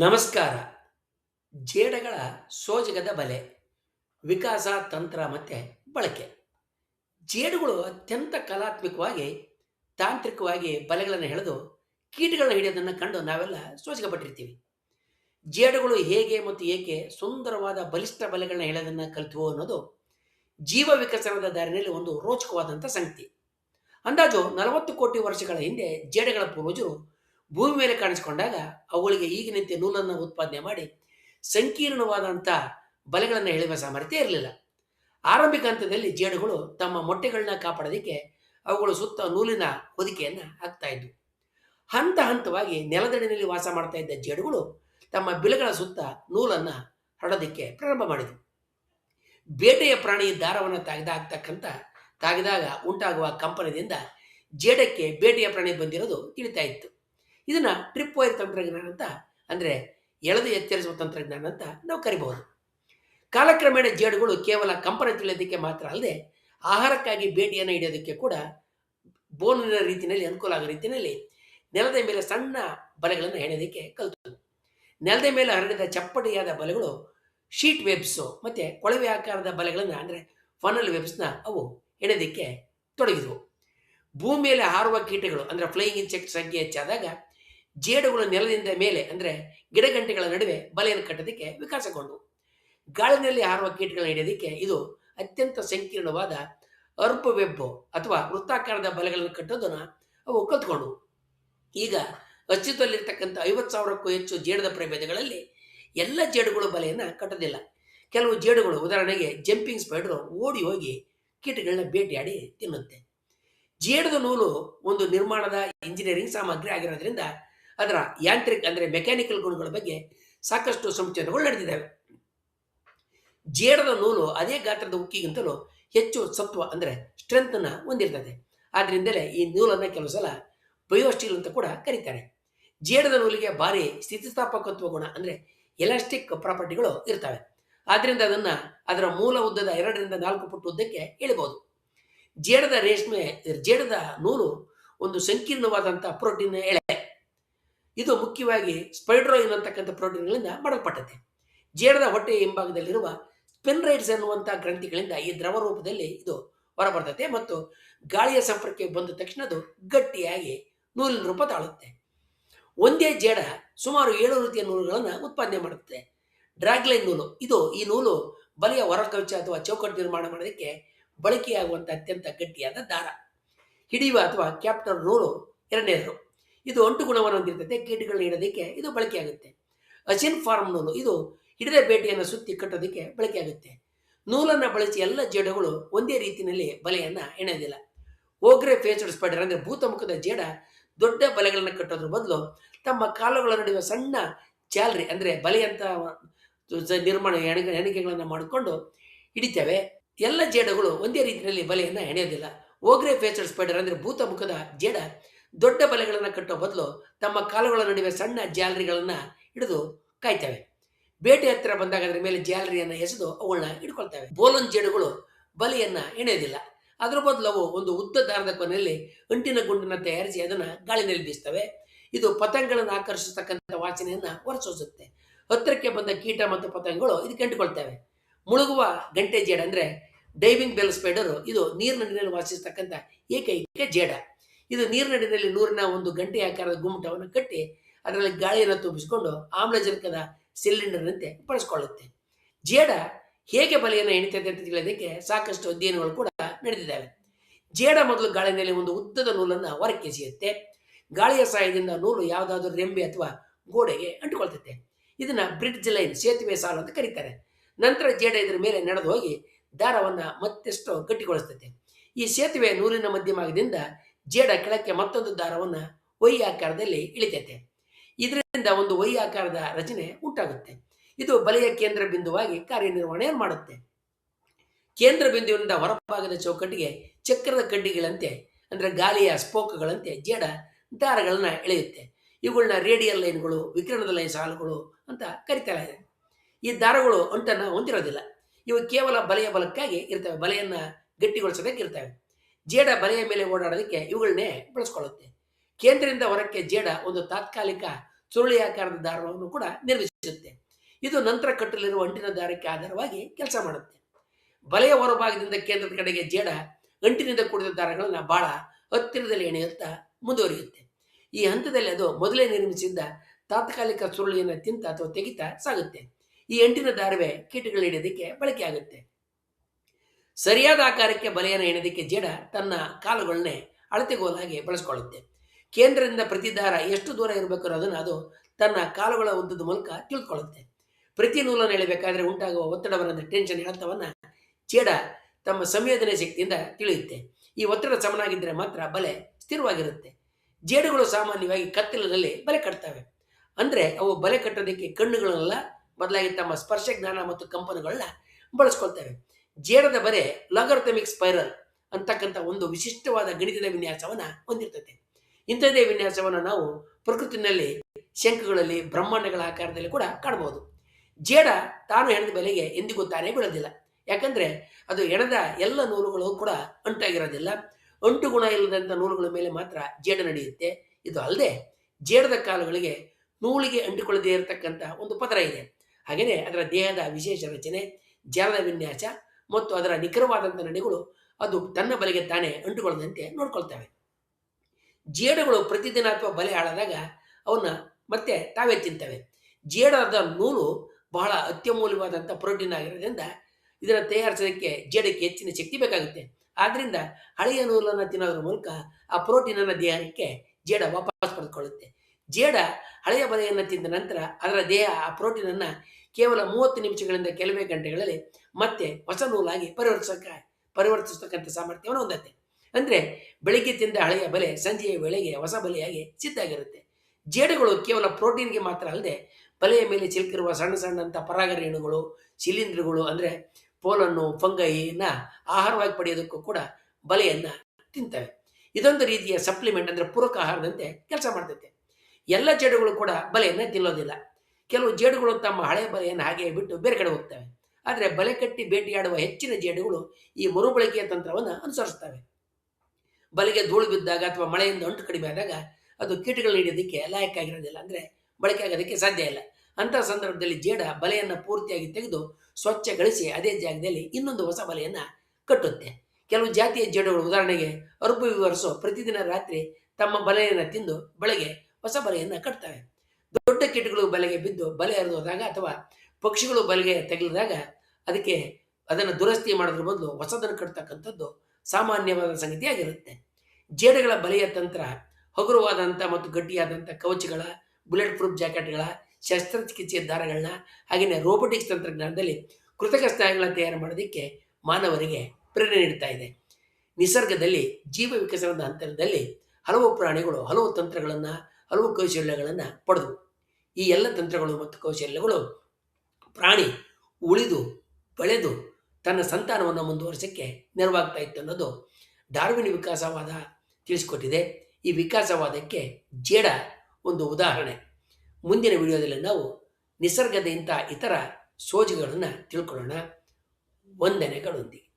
ನಮಸ್ಕಾರ. ಜೇಡಗಳ ಸೋಜಗದ ಬಲೆ, ವಿಕಾಸ ತಂತ್ರ ಮತ್ತು ಬಳಕೆ. ಜೇಡುಗಳು ಅತ್ಯಂತ ಕಲಾತ್ಮಕವಾಗಿ, ತಾಂತ್ರಿಕವಾಗಿ ಬಲೆಗಳನ್ನು ಹಿಡಿದು ಕೀಟಗಳನ್ನು ಹಿಡಿಯೋದನ್ನು ಕಂಡು ನಾವೆಲ್ಲ ಸೋಚಕಪಟ್ಟಿರ್ತೀವಿ ಜೇಡುಗಳು ಹೇಗೆ ಮತ್ತು ಏಕೆ ಸುಂದರವಾದ ಬಲಿಷ್ಠ ಬಲೆಗಳನ್ನ ಹೇಳೋದನ್ನು ಕಲಿತವು ಅನ್ನೋದು ಜೀವ ವಿಕಸನದ ದಾರಿನಲ್ಲಿ ಒಂದು ರೋಚಕವಾದಂಥ ಸಂಗತಿ. ಅಂದಾಜು ನಲವತ್ತು ಕೋಟಿ ವರ್ಷಗಳ ಹಿಂದೆ ಜೇಡಗಳ ಪೂರ್ವಜರು ಭೂಮಿ ಮೇಲೆ ಕಾಣಿಸಿಕೊಂಡಾಗ ಅವುಗಳಿಗೆ ಈಗಿನಂತೆ ನೂಲನ್ನು ಉತ್ಪಾದನೆ ಮಾಡಿ ಸಂಕೀರ್ಣವಾದಂಥ ಬಲೆಗಳನ್ನು ಹೇಳುವ ಸಾಮರ್ಥ್ಯ ಇರಲಿಲ್ಲ. ಆರಂಭಿಕ ಹಂತದಲ್ಲಿ ಜೇಡುಗಳು ತಮ್ಮ ಮೊಟ್ಟೆಗಳನ್ನ ಕಾಪಾಡೋದಕ್ಕೆ ಅವುಗಳು ಸುತ್ತ ನೂಲಿನ ಹೊದಿಕೆಯನ್ನು ಹಾಕ್ತಾ ಇದ್ವು. ಹಂತ ಹಂತವಾಗಿ ನೆಲದಡಿನಲ್ಲಿ ವಾಸ ಮಾಡ್ತಾ ಇದ್ದ ಜೇಡುಗಳು ತಮ್ಮ ಬಿಲಗಳ ಸುತ್ತ ನೂಲನ್ನು ಹರಡೋದಕ್ಕೆ ಪ್ರಾರಂಭ ಮಾಡಿದವು. ಬೇಟೆಯ ಪ್ರಾಣಿ ದಾರವನ್ನು ತೆಗೆದಾಕ್ತಕ್ಕಂಥ ತಾಗಿದಾಗ ಉಂಟಾಗುವ ಕಂಪನದಿಂದ ಜೇಡಕ್ಕೆ ಬೇಟೆಯ ಪ್ರಾಣಿ ಬಂದಿರೋದು ತಿಳಿತಾ ಇತ್ತು. ಇದನ್ನ ಟ್ರಿಪ್ ವೈರ್ ತಂತ್ರಜ್ಞಾನ ಅಂತ ಅಂದರೆ ಎಳೆದು ಎಚ್ಚರಿಸುವ ತಂತ್ರಜ್ಞಾನ ಅಂತ ನಾವು ಕರಿಬಹುದು. ಕಾಲಕ್ರಮೇಣ ಜೇಡುಗಳು ಕೇವಲ ಕಂಪನ ತಿಳಿಯೋದಕ್ಕೆ ಮಾತ್ರ ಅಲ್ಲದೆ ಆಹಾರಕ್ಕಾಗಿ ಬೇಟೆಯನ್ನು ಹಿಡಿಯೋದಕ್ಕೆ ಕೂಡ ಬೋನಿನ ರೀತಿಯಲ್ಲಿ, ಅನುಕೂಲ ಆಗೋ ರೀತಿಯಲ್ಲಿ ನೆಲದ ಮೇಲೆ ಸಣ್ಣ ಬಲೆಗಳನ್ನು ಹೆಣೆಯೋದಕ್ಕೆ ಕಲಿತು ನೆಲದ ಮೇಲೆ ಹರಡಿದ ಚಪ್ಪಟೆಯಾದ ಬಲೆಗಳು ಶೀಟ್ ವೆಬ್ಸು ಮತ್ತು ಕೊಳವೆ ಆಕಾರದ ಬಲೆಗಳನ್ನು ಅಂದರೆ ಫನಲ್ ವೆಬ್ಸ್ನ ಅವು ಹೆಣೆಯೋದಕ್ಕೆ ತೊಡಗಿದವು. ಭೂಮಿಯಲ್ಲಿ ಹಾರುವ ಕೀಟಗಳು ಅಂದರೆ ಫ್ಲೈಯಿಂಗ್ ಇನ್ಸೆಕ್ಟ್ ಸಂಖ್ಯೆ ಹೆಚ್ಚಾದಾಗ ಜೇಡುಗಳು ನೆಲದಿಂದ ಮೇಲೆ, ಅಂದರೆ ಗಿಡಗಂಟೆಗಳ ನಡುವೆ ಬಲೆಯನ್ನು ಕಟ್ಟೋದಕ್ಕೆ ವಿಕಾಸಗೊಂಡವು ಗಾಳಿನಲ್ಲಿ ಹಾರುವ ಕೀಟಗಳನ್ನ ಹಿಡಿಯೋದಕ್ಕೆ ಇದು ಅತ್ಯಂತ ಸಂಕೀರ್ಣವಾದ ಅರ್ಪ ವೆಬ್ಬು ಅಥವಾ ವೃತ್ತಾಕಾರದ ಬಲೆಗಳನ್ನು ಕಟ್ಟೋದನ್ನು ಅವು ಕಲ್ತ್ಕೊಂಡವು. ಈಗ ಅಸ್ತಿತ್ವದಲ್ಲಿರ್ತಕ್ಕಂಥ ಐವತ್ತು ಸಾವಿರಕ್ಕೂ ಹೆಚ್ಚು ಜೇಡದ ಪ್ರಭೇದಗಳಲ್ಲಿ ಎಲ್ಲ ಜೇಡುಗಳು ಬಲೆಯನ್ನು ಕಟ್ಟೋದಿಲ್ಲ. ಕೆಲವು ಜೇಡುಗಳು, ಉದಾಹರಣೆಗೆ ಜಂಪಿಂಗ್ ಸ್ಪೈಡರ್ ಓಡಿ ಹೋಗಿ ಕೀಟಗಳನ್ನ ಭೇಟಿಯಾಡಿ ತಿನ್ನುತ್ತೆ. ಜೇಡದ ನೂಲು ಒಂದು ನಿರ್ಮಾಣದ ಇಂಜಿನಿಯರಿಂಗ್ ಸಾಮಗ್ರಿ ಆಗಿರೋದ್ರಿಂದ ಅದರ ಯಾಂತ್ರಿಕ ಅಂದರೆ ಮೆಕ್ಯಾನಿಕಲ್ ಗುಣಗಳ ಬಗ್ಗೆ ಸಾಕಷ್ಟು ಸಂಶೋಧನೆಗಳು ನಡೆದಿದ್ದಾವೆ. ಜೇಡದ ನೂಲು ಅದೇ ಗಾತ್ರದ ಉಕ್ಕಿಗಿಂತಲೂ ಹೆಚ್ಚು ಸತ್ವ ಅಂದರೆ ಸ್ಟ್ರೆಂತನ್ನು ಹೊಂದಿರ್ತದೆ. ಆದ್ದರಿಂದಲೇ ಈ ನೂಲನ್ನು ಕೆಲವು ಸಲ ಬಯೋಸ್ಟೀಲ್ ಅಂತ ಕೂಡ ಕರೀತಾರೆ. ಜೇಡದ ನೂಲಿಗೆ ಭಾರಿ ಸ್ಥಿತಿಸ್ಥಾಪಕತ್ವ ಗುಣ ಅಂದರೆ ಎಲಾಸ್ಟಿಕ್ ಪ್ರಾಪರ್ಟಿಗಳು ಇರ್ತವೆ. ಆದ್ದರಿಂದ ಅದನ್ನು ಅದರ ಮೂಲ ಉದ್ದದ ಎರಡರಿಂದ ನಾಲ್ಕು ಪುಟ್ಟು ಉದ್ದಕ್ಕೆ ಎಳಿಬಹುದು. ಜೇಡದ ರೇಷ್ಮೆ, ಜೇಡದ ನೂಲು ಒಂದು ಸಂಕೀರ್ಣವಾದಂಥ ಪ್ರೋಟೀನ್ ಎಳೆ ಇದು ಮುಖ್ಯವಾಗಿ ಸ್ಪೈಡ್ರೋಯಿನ್ ಅಂತಕ್ಕಂಥ ಪ್ರೋಟೀನ್ಗಳಿಂದ ಮಾಡಲ್ಪಟ್ಟತೆ ಜೇಡದ ಹೊಟ್ಟೆಯ ಹಿಂಭಾಗದಲ್ಲಿರುವ ಸ್ಪಿನ್ರೈಡ್ಸ್ ಎನ್ನುವಂಥ ಗ್ರಂಥಿಗಳಿಂದ ಈ ದ್ರವ ರೂಪದಲ್ಲಿ ಇದು ಹೊರಬರ್ತದೆ ಮತ್ತು ಗಾಳಿಯ ಸಂಪರ್ಕಕ್ಕೆ ಬಂದ ತಕ್ಷಣ ಅದು ಗಟ್ಟಿಯಾಗಿ ನೂಲಿನ ರೂಪ ತಾಳುತ್ತೆ. ಒಂದೇ ಜೇಡ ಸುಮಾರು ಏಳು ರೀತಿಯ ನೂಲುಗಳನ್ನು ಉತ್ಪಾದನೆ ಮಾಡುತ್ತೆ. ಡ್ರಾಗ್ಲೈನ್ ನೂಲು, ಇದು ಈ ನೂಲು ಬಲೆಯ ಹೊರಕವಚ ಅಥವಾ ಚೌಕಟ್ಟು ನಿರ್ಮಾಣ ಮಾಡೋದಕ್ಕೆ ಬಳಕೆಯಾಗುವಂಥ ಅತ್ಯಂತ ಗಟ್ಟಿಯಾದ ದಾರ. ಹಿಡಿಯುವ ಅಥವಾ ಕ್ಯಾಪ್ಟರ್ ನೂಲು ಎರಡನೇದು. ಇದು ಅಂಟು ಗುಣವನ್ನು ಹೊಂದಿರ್ತದೆ, ಕೀಟಗಳನ್ನ ಇಡೋದಕ್ಕೆ ಇದು ಬಳಕೆಯಾಗುತ್ತೆ ಅಸಿನ್ ಫಾರ್ಮ್ ನೂಲು ಇದು ಹಿಡಿದ ಬೇಟೆಯನ್ನು ಸುತ್ತಿ ಕಟ್ಟೋದಕ್ಕೆ ಬಳಕೆಯಾಗುತ್ತೆ ನೂಲನ್ನು ಬಳಸಿ ಎಲ್ಲ ಜೇಡಗಳು ಒಂದೇ ರೀತಿಯಲ್ಲಿ ಬಲೆಯನ್ನು ಎಣೆಯೋದಿಲ್ಲ. ಓಗ್ರೆ ಫೇಸ್ಡ್ ಸ್ಪೈಡರ್ ಅಂದರೆ ಭೂತಮುಖದ ಜೇಡ ದೊಡ್ಡ ಬಲೆಗಳನ್ನು ಕಟ್ಟೋದ್ರ ಬದಲು ತಮ್ಮ ಕಾಲುಗಳ ನಡುವೆ ಸಣ್ಣ ಚಾಲ್ರಿ ಅಂದರೆ ಬಲೆಯಂಥ ನಿರ್ಮಾಣ ಎಣಿಕೆ ಎಣಿಕೆಗಳನ್ನು ಮಾಡಿಕೊಂಡು ಹಿಡಿತೇವೆ. ಎಲ್ಲ ಜೇಡಗಳು ಒಂದೇ ರೀತಿಯಲ್ಲಿ ಬಲೆಯನ್ನು ಎಣೆಯೋದಿಲ್ಲ. ಓಗ್ರೆ ಫೇಸ್ಡ್ ಸ್ಪೈಡರ್ ಅಂದರೆ ಭೂತಮುಖದ ಜೇಡ ದೊಡ್ಡ ಬಲೆಗಳನ್ನು ಕಟ್ಟೋ ಬದಲು ತಮ್ಮ ಕಾಲುಗಳ ನಡುವೆ ಸಣ್ಣ ಜಾಲರಿಗಳನ್ನು ಹಿಡಿದು ಕಾಯ್ತವೆ. ಬೇಟೆ ಹತ್ತಿರ ಬಂದಾಗ ಅದರ ಮೇಲೆ ಜಾಲರಿಯನ್ನು ಎಸೆದು ಅವುಗಳನ್ನ ಹಿಡ್ಕೊಳ್ತವೆ. ಬೋಲನ್ ಜೇಡುಗಳು ಬಲೆಯನ್ನು ಎಣೆಯೋದಿಲ್ಲ ಅದರ ಬದಲು ಅವು ಒಂದು ಉದ್ದ ದಾರದ ಕೊನೆಯಲ್ಲಿ ಅಂಟಿನ ಗುಂಡನ್ನು ತಯಾರಿಸಿ ಅದನ್ನು ಗಾಳಿನಲ್ಲಿ ಬೀಸ್ತವೆ. ಇದು ಪತಂಗಗಳನ್ನು ಆಕರ್ಷಿಸತಕ್ಕಂಥ ವಾಸನೆಯನ್ನು ಹೊರಸೂಸುತ್ತೆ. ಹತ್ತಿರಕ್ಕೆ ಬಂದ ಕೀಟ ಮತ್ತು ಪತಂಗಗಳು ಇದಕ್ಕೆ ಅಂಟಿಕೊಳ್ತವೆ ಮುಳುಗುವ ಗಂಟೆ ಜೇಡ ಅಂದರೆ ಡೈವಿಂಗ್ ಬೆಲ್ ಸ್ಪೈಡರು ಇದು ನೀರಿನಲ್ಲಿ ವಾಸಿಸತಕ್ಕಂಥ ಏಕೈಕ ಜೇಡ. ಇದು ನೀರಿನಡಿನಲ್ಲಿ ನೂರಿನ ಒಂದು ಗಂಟೆ ಆಕಾರದ ಗುಮ್ಮಟವನ್ನು ಕಟ್ಟಿ ಅದರಲ್ಲಿ ಗಾಳಿಯನ್ನು ತುಂಬಿಸಿಕೊಂಡು ಆಮ್ಲಜನಕದ ಸಿಲಿಂಡರ್ನಂತೆ ಬಳಸಿಕೊಳ್ಳುತ್ತೆ. ಜೇಡ ಹೇಗೆ ಬಲೆಯನ್ನು ಎಣಿತದೆ ಅಂತ ತಿಳಿಯೋದಕ್ಕೆ ಸಾಕಷ್ಟು ಅಧ್ಯಯನಗಳು ಕೂಡ ನಡೆದಿದ್ದಾವೆ. ಜೇಡ ಮೊದಲು ಗಾಳಿನಲ್ಲಿ ಒಂದು ಉದ್ದದ ನೂಲನ್ನು ಹೊರಕ್ಕೆ ಎಸೆಯುತ್ತೆ ಗಾಳಿಯ ಸಹಾಯದಿಂದ ನೂಲು ಯಾವುದಾದ್ರೂ ರೆಂಬೆ ಅಥವಾ ಗೋಡೆಗೆ ಅಂಟಿಕೊಳ್ತೈತೆ. ಇದನ್ನ ಬ್ರಿಡ್ಜ್ ಲೈನ್ ಸೇತುವೆ ಸಾಲು ಅಂತ ಕರೀತಾರೆ. ನಂತರ ಜೇಡ ಇದರ ಮೇಲೆ ನಡೆದು ಹೋಗಿ ದಾರವನ್ನು ಮತ್ತೆಷ್ಟು ಗಟ್ಟಿಗೊಳಿಸ್ತೈತೆ. ಈ ಸೇತುವೆ ನೂಲಿನ ಮಧ್ಯಮಾಗದಿಂದ ಜೇಡ ಕೆಳಕ್ಕೆ ಮತ್ತೊಂದು ದಾರವನ್ನು ವೈ ಆಕಾರದಲ್ಲಿ ಇಳಿತೈತೆ. ಇದರಿಂದ ಒಂದು ವೈ ಆಕಾರದ ರಚನೆ ಉಂಟಾಗುತ್ತೆ. ಇದು ಬಲೆಯ ಕೇಂದ್ರ ಬಿಂದುವಾಗಿ ಕಾರ್ಯನಿರ್ವಹಣೆಯನ್ನು ಮಾಡುತ್ತೆ. ಕೇಂದ್ರ ಬಿಂದುವಿನಿಂದ ಹೊರಭಾಗದ ಚೌಕಟ್ಟಿಗೆ ಚಕ್ರದ ಕಡ್ಡಿಗಳಂತೆ, ಅಂದರೆ ಗಾಳಿಯ ಸ್ಪೋಕಗಳಂತೆ ಜೇಡ ದಾರಗಳನ್ನ ಎಳೆಯುತ್ತೆ. ಇವುಗಳನ್ನ ರೇಡಿಯಲ್ ಲೈನ್ಗಳು, ವಿಕಿರಣದ ಲೈನ್ ಸಾಲುಗಳು ಅಂತ ಕರಿತಾರೆ. ಈ ದಾರಗಳು ಅಂಟನ್ನು ಹೊಂದಿರೋದಿಲ್ಲ. ಇವು ಕೇವಲ ಬಲೆಯ ಬಲಕ್ಕಾಗಿ ಇರ್ತವೆ. ಬಲೆಯನ್ನು ಗಟ್ಟಿಗೊಳಿಸೋದಕ್ಕೆ ಜೇಡ ಬಲೆಯ ಮೇಲೆ ಓಡಾಡೋದಕ್ಕೆ ಇವುಗಳನ್ನೇ ಬಳಸ್ಕೊಳ್ಳುತ್ತೆ. ಕೇಂದ್ರದಿಂದ ಹೊರಕ್ಕೆ ಜೇಡ ಒಂದು ತಾತ್ಕಾಲಿಕ ಸುರುಳಿ ಆಕಾರದ ದಾರವನ್ನು ಕೂಡ ನಿರ್ಮಿಸುತ್ತೆ. ಇದು ನಂತರ ಕಟ್ಟಲಿರುವ ಅಂಟಿನ ದಾರಕ್ಕೆ ಆಧಾರವಾಗಿ ಕೆಲಸ ಮಾಡುತ್ತೆ. ಬಲೆಯ ಹೊರಭಾಗದಿಂದ ಕೇಂದ್ರದ ಕಡೆಗೆ ಜೇಡ, ಅಂಟಿನಿಂದ ಕೂಡಿದ ದಾರಗಳನ್ನು ಬಹಳ ಹತ್ತಿರದಲ್ಲಿ ಎಣೆಯುತ್ತಾ ಮುಂದುವರಿಯುತ್ತೆ. ಈ ಹಂತದಲ್ಲಿ ಅದು ಮೊದಲೇ ನಿರ್ಮಿಸಿದ್ದ ತಾತ್ಕಾಲಿಕ ಸುರುಳಿಯನ್ನು ತಿಂತ ಅಥವಾ ತೆಗಿತಾ ಸಾಗುತ್ತೆ. ಈ ಅಂಟಿನ ದಾರವೇ ಕೀಟಗಳು ಹಿಡಿಯೋದಕ್ಕೆ ಬಳಕೆ ಆಗುತ್ತೆ ಸರಿಯಾದ ಆಕಾರಕ್ಕೆ ಬಲೆಯನ್ನು ಎಣೆಯೋದಕ್ಕೆ ಜೇಡ ತನ್ನ ಕಾಲುಗಳನ್ನೇ ಅಳತೆಗೋಲಾಗಿ ಬಳಸ್ಕೊಳ್ಳುತ್ತೆ. ಕೇಂದ್ರದಿಂದ ಪ್ರತಿ ದಾರ ಎಷ್ಟು ದೂರ ಇರಬೇಕು ಅದನ್ನು ಅದು ತನ್ನ ಕಾಲುಗಳ ಉದ್ದದ ಮೂಲಕ ತಿಳ್ಕೊಳ್ಳುತ್ತೆ. ಪ್ರತಿ ನೂಲನ್ನು ಎಳೆಬೇಕಾದ್ರೆ ಉಂಟಾಗುವ ಒತ್ತಡವನ್ನು ಟೆನ್ಷನ್ ಎಳೆತವನ್ನು ಚೇಡ ತಮ್ಮ ಸಂವೇದನೆ ಶಕ್ತಿಯಿಂದ ತಿಳಿಯುತ್ತೆ. ಈ ಒತ್ತಡ ಸಮನಾಗಿದ್ದರೆ ಮಾತ್ರ ಬಲೆ ಸ್ಥಿರವಾಗಿರುತ್ತೆ. ಜೇಡುಗಳು ಸಾಮಾನ್ಯವಾಗಿ ಕತ್ತಲಿನಲ್ಲಿ ಬಲೆ ಕಟ್ತವೆ. ಅಂದರೆ ಅವು ಬಲೆ ಕಟ್ಟೋದಕ್ಕೆ ಕಣ್ಣುಗಳನ್ನೆಲ್ಲ ಬದಲಾಗಿ ತಮ್ಮ ಸ್ಪರ್ಶ ಜ್ಞಾನ ಮತ್ತು ಕಂಪನಗಳನ್ನ ಬಳಸ್ಕೊಳ್ತವೆ. ಜೇಡದ ಬರೆ ಲಾಗರ್ಥಮಿಕ್ ಸ್ಪೈರಲ್ ಅಂತಕ್ಕಂಥ ಒಂದು ವಿಶಿಷ್ಟವಾದ ಗಣಿತದ ವಿನ್ಯಾಸವನ್ನು ಹೊಂದಿರ್ತದೆ ಇಂಥದ್ದೇ ವಿನ್ಯಾಸವನ್ನು ನಾವು ಪ್ರಕೃತಿನಲ್ಲಿ, ಶಂಕುಗಳಲ್ಲಿ, ಬ್ರಹ್ಮಾಂಡಗಳ ಆಕಾರದಲ್ಲಿ ಕೂಡ ಕಾಣಬಹುದು ಜೇಡ ತಾನು ಹೆಣದ ಬೆಲೆಗೆ ಎಂದಿಗೂ ತಾನೇ ಬೀಳೋದಿಲ್ಲ. ಯಾಕಂದ್ರೆ ಅದು ಎಣದ ಎಲ್ಲ ನೂಲುಗಳು ಕೂಡ ಅಂಟಾಗಿರೋದಿಲ್ಲ. ಅಂಟು ಗುಣ ಇಲ್ಲದಂಥ ನೂಲುಗಳ ಮೇಲೆ ಮಾತ್ರ ಜೇಡ ನಡೆಯುತ್ತೆ. ಇದು ಅಲ್ಲದೆ ಜೇಡದ ಕಾಲುಗಳಿಗೆ ನೂಲಿಗೆ ಅಂಟಿಕೊಳ್ಳದೇ ಇರತಕ್ಕಂಥ ಒಂದು ಪದರ ಇದೆ. ಹಾಗೆಯೇ ಅದರ ದೇಹದ ವಿಶೇಷ ರಚನೆ, ಜಲದ ವಿನ್ಯಾಸ ಮತ್ತು ಅದರ ನಿಖರವಾದಂಥ ನಡೆಗಳು ಅದು ತನ್ನ ಬಲೆಗೆ ತಾನೇ ಅಂಟುಕೊಳ್ಳದಂತೆ ನೋಡ್ಕೊಳ್ತವೆ. ಜೇಡಗಳು ಪ್ರತಿದಿನ ಅಥವಾ ಬಲೆ ಹಾಳಾದಾಗ ಅವನ್ನ ಮತ್ತೆ ತಾವೇ ತಿಂತವೆ. ಜೇಡದ ನೂಲು ಬಹಳ ಅತ್ಯಮೂಲ್ಯವಾದಂಥ ಪ್ರೋಟೀನ್ ಆಗಿರೋದ್ರಿಂದ ಇದನ್ನು ತಯಾರಿಸೋದಕ್ಕೆ ಜೇಡಕ್ಕೆ ಹೆಚ್ಚಿನ ಶಕ್ತಿ ಬೇಕಾಗುತ್ತೆ. ಆದ್ದರಿಂದ ಹಳೆಯ ನೂಲನ್ನು ತಿನ್ನೋದ್ರ ಮೂಲಕ ಆ ಪ್ರೋಟೀನನ್ನು ದೇಹಕ್ಕೆ ಜೇಡ ವಾಪಸ್ ಪಡೆದುಕೊಳ್ಳುತ್ತೆ. ಜೇಡ ಹಳೆಯ ಬಲೆಯನ್ನು ತಿಂದ ನಂತರ ಅದರ ದೇಹ ಆ ಪ್ರೋಟೀನನ್ನು ಕೇವಲ ಮೂವತ್ತು ನಿಮಿಷಗಳಿಂದ ಕೆಲವೇ ಗಂಟೆಗಳಲ್ಲಿ ಮತ್ತೆ ಹೊಸ ನೂಲಾಗಿ ಪರಿವರ್ತಿಸಕ ಪರಿವರ್ತಿಸತಕ್ಕಂಥ ಸಾಮರ್ಥ್ಯವನ್ನು ಹೊಂದತ್ತೆ. ಅಂದರೆ ಬೆಳಿಗ್ಗೆ ತಿಂದ ಹಳೆಯ ಬಲೆ ಸಂಜೆಯ ವೇಳೆಗೆ ಹೊಸ ಬಲೆಯಾಗಿ ಸಿದ್ಧಾಗಿರುತ್ತೆ ಜೇಡುಗಳು ಕೇವಲ ಪ್ರೋಟೀನ್ಗೆ ಮಾತ್ರ ಅಲ್ಲದೆ ಬಲೆಯ ಮೇಲೆ ಚಿಲ್ಕಿರುವ ಸಣ್ಣ ಸಣ್ಣಂಥ ಪರಾಗರೇಣುಗಳು, ಶಿಲೀಂಧ್ರಗಳು ಅಂದರೆ ಪೋಲನ್ನು, ಫಂಗೈನ ಆಹಾರವಾಗಿ ಪಡೆಯೋದಕ್ಕೂ ಕೂಡ ಬಲೆಯನ್ನು ತಿಂತವೆ. ಇದೊಂದು ರೀತಿಯ ಸಪ್ಲಿಮೆಂಟ್ ಅಂದರೆ ಪೂರಕ ಆಹಾರದಂತೆ ಕೆಲಸ ಮಾಡ್ತೈತೆ. ಎಲ್ಲ ಜೇಡುಗಳು ಕೂಡ ಬಲೆಯನ್ನು ತಿನ್ನೋದಿಲ್ಲ. ಕೆಲವು ಜೇಡುಗಳು ತಮ್ಮ ಹಳೆ ಬಲೆಯನ್ನು ಹಾಗೆ ಬಿಟ್ಟು ಬೇರೆ ಕಡೆ ಹೋಗ್ತವೆ. ಆದರೆ ಬಲೆ ಕಟ್ಟಿ ಬೇಟೆಯಾಡುವ ಹೆಚ್ಚಿನ ಜೇಡುಗಳು ಈ ಮರುಬಳಕೆಯ ತಂತ್ರವನ್ನು ಅನುಸರಿಸ್ತವೆ ಬಲೆಗೆ ಧೂಳು ಬಿದ್ದಾಗ ಅಥವಾ ಮಳೆಯಿಂದ ಅಂಟು ಕಡಿಮೆ ಆದಾಗ ಅದು ಕೀಟಗಳು ಹಿಡಿಯೋದಕ್ಕೆ ಲಾಯಕ್ಕಾಗಿರೋದಿಲ್ಲ ಅಂದರೆ ಬಳಕೆ ಆಗೋದಕ್ಕೆ ಸಾಧ್ಯ ಇಲ್ಲ. ಅಂತಹ ಸಂದರ್ಭದಲ್ಲಿ ಜೇಡ ಬಲೆಯನ್ನು ಪೂರ್ತಿಯಾಗಿ ತೆಗೆದು ಸ್ವಚ್ಛಗೊಳಿಸಿ ಅದೇ ಜಾಗದಲ್ಲಿ ಇನ್ನೊಂದು ಹೊಸ ಬಲೆಯನ್ನು ಕಟ್ಟುತ್ತೆ. ಕೆಲವು ಜಾತಿಯ ಜೇಡುಗಳು ಉದಾಹರಣೆಗೆ ಅರುಪು ವಿವರಿಸೋ ಪ್ರತಿದಿನ ರಾತ್ರಿ ತಮ್ಮ ಬಲೆಯನ್ನು ತಿಂದು ಬೆಳಗ್ಗೆ ಹೊಸ ಬಲೆಯನ್ನು ಕಟ್ತವೆ. ದೊಡ್ಡ ಕೀಟಗಳು ಬಲೆಗೆ ಬಿದ್ದು ಬಲೆ ಹರಿದೋದಾಗ ಅಥವಾ ಪಕ್ಷಿಗಳು ಬಲೆಗೆ ತಗಲಿದಾಗ ಅದಕ್ಕೆ ಅದನ್ನು ದುರಸ್ತಿ ಮಾಡೋದ್ರ ಬದಲು ಹೊಸದನ್ನು ಕಟ್ತಕ್ಕಂಥದ್ದು ಸಾಮಾನ್ಯವಾದ ಸಂಗತಿಯಾಗಿರುತ್ತೆ. ಜೇಡಗಳ ಬಲೆಯ ತಂತ್ರ ಹಗುರವಾದಂಥ ಮತ್ತು ಗಟ್ಟಿಯಾದಂಥ ಕವಚಗಳ, ಬುಲೆಟ್ ಪ್ರೂಫ್ ಜಾಕೆಟ್ಗಳ, ಶಸ್ತ್ರಚಿಕಿತ್ಸೆಯ ದಾರಗಳನ್ನ ಹಾಗೆಯೇ ರೋಬೋಟಿಕ್ಸ್ ತಂತ್ರಜ್ಞಾನದಲ್ಲಿ ಕೃತಕ ಸ್ನಾಯುಗಳನ್ನ ತಯಾರು ಮಾಡೋದಕ್ಕೆ ಮಾನವರಿಗೆ ಪ್ರೇರಣೆ ನೀಡ್ತಾ ಇದೆ. ನಿಸರ್ಗದಲ್ಲಿ ಜೀವ ವಿಕಸನದ ಹಂತದಲ್ಲಿ ಹಲವು ಪ್ರಾಣಿಗಳು, ಹಲವು ತಂತ್ರಗಳನ್ನು ಹಲವು ಕೌಶಲ್ಯಗಳನ್ನು ಪಡೆದವು ಈ ಎಲ್ಲ ತಂತ್ರಗಳು ಮತ್ತು ಕೌಶಲ್ಯಗಳು ಪ್ರಾಣಿ ಉಳಿದು, ಬೆಳೆದು ತನ್ನ ಸಂತಾನವನ್ನು ಮುಂದುವರಿಸೋಕ್ಕೆ ನೆರವಾಗ್ತಾ ಇತ್ತು ಅನ್ನೋದು ಡಾರ್ವಿನ್ ವಿಕಾಸವಾದ ತಿಳಿಸಿಕೊಟ್ಟಿದೆ. ಈ ವಿಕಾಸವಾದಕ್ಕೆ ಜೇಡ ಒಂದು ಉದಾಹರಣೆ. ಮುಂದಿನ ವಿಡಿಯೋದಲ್ಲಿ ನಾವು ನಿಸರ್ಗದ ಇಂಥ ಇತರ ಸೋಜಿಗಳನ್ನು ತಿಳ್ಕೊಳ್ಳೋಣ. ವಂದನೆಗಳೊಂದಿಗೆ.